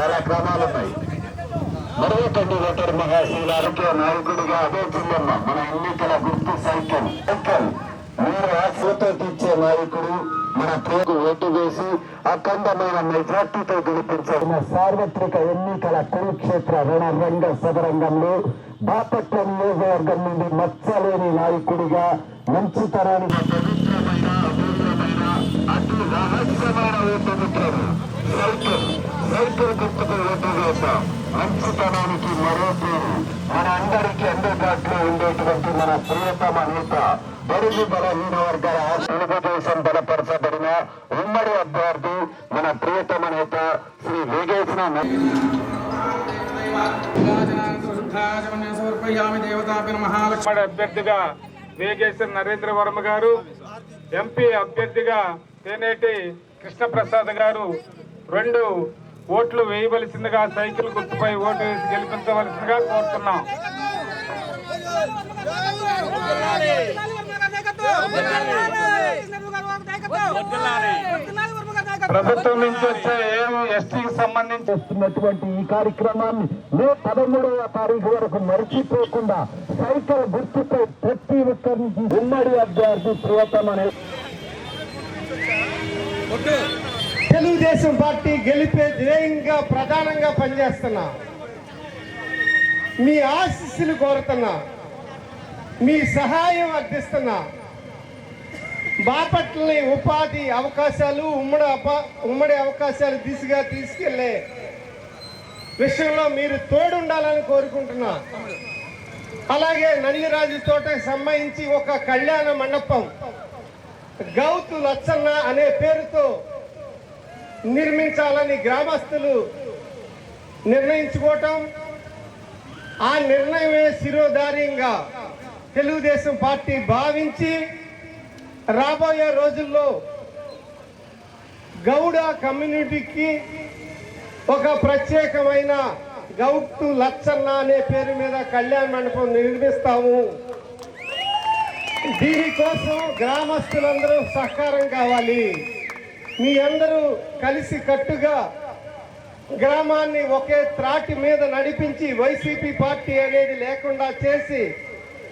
చాలా క్రమాలు ఉన్నాయి మరొకటి ఓటర్ ఆరోగ్య నాయకుడిగా అదే జిల్లమ్మ. మన ఎన్నికల గుర్తు సైకిల్ సైకిల్ మీరు ఆశతో తెచ్చే నాయకుడు మన పేరు ఓటు వేసి అఖండమైన మెజార్టీతో గెలిపించిన సార్వత్రిక ఎన్నికల కురుక్షేత్ర రణరంగ సదరంగంలో బాపట్ల నియోజకవర్గం నుండి మచ్చలేని నాయకుడిగా మంచితనానికి పవిత్రమైన అమూల్యమైన అతి రహస్యమైన ఓటు మిత్రము సైకిల్ రైతుల గుర్తుకు ఓటు వేద్దాం మంచితనానికి మరో పేరు. మన అందరికీ అందుబాటులో ఉండేటువంటి మన ప్రియతమ నేత బడుగు బలహీన వర్గాల తెలుగుదేశం బలపరచబడిన ఉమ్మడి అభ్యర్థి మన ప్రియతమ నేత శ్రీ వేగేసిన అభ్యర్థిగా వేగేశ్వర నరేంద్ర వర్మ గారు ఎంపీ అభ్యర్థిగా తేనేటి కృష్ణప్రసాద్ గారు రెండు ఓట్లు వేయవలసిందిగా సైకిల్ గుర్తుపై ఓటు వేసి గెలిపించవలసిందిగా కోరుతున్నాం. ప్రభుత్వం నుంచి వచ్చే ఏం ఎస్టీకి సంబంధించి చేస్తున్నటువంటి ఈ కార్యక్రమాన్ని మే పదమూడవ తారీఖు వరకు మర్చిపోకుండా సైకిల్ గుర్తుపై ప్రతి ఒక్కరికి ఉమ్మడి అభ్యర్థి ప్రియతమ నేత తెలుగుదేశం పార్టీ గెలిపే ధ్యేయంగా ప్రధానంగా పనిచేస్తున్నా మీ ఆశీస్సులు కోరుతున్నా మీ సహాయం అర్థిస్తున్నా బాపట్లని ఉపాధి అవకాశాలు ఉమ్మడి అప- ఉమ్మడి అవకాశాలు దిశగా తీసుకెళ్ళే విషయంలో మీరు తోడుండాలని కోరుకుంటున్నా. అలాగే నలిగిరాజు తోటకి సంబంధించి ఒక కళ్యాణ మండపం గౌతు లచ్చన్న అనే పేరుతో నిర్మించాలని గ్రామస్తులు నిర్ణయించుకోవటం ఆ నిర్ణయమే శిరోధార్యంగా తెలుగుదేశం పార్టీ భావించి రాబోయే రోజుల్లో గౌడ కమ్యూనిటీకి ఒక ప్రత్యేకమైన గౌటు లచ్చన్న అనే పేరు మీద కళ్యాణ మండపం నిర్మిస్తాము. దీనికోసం గ్రామస్తులందరూ సహకారం కావాలి. మీ అందరూ కలిసి కట్టుగా గ్రామాన్ని ఒకే త్రాటి మీద నడిపించి వైసీపీ పార్టీ అనేది లేకుండా చేసి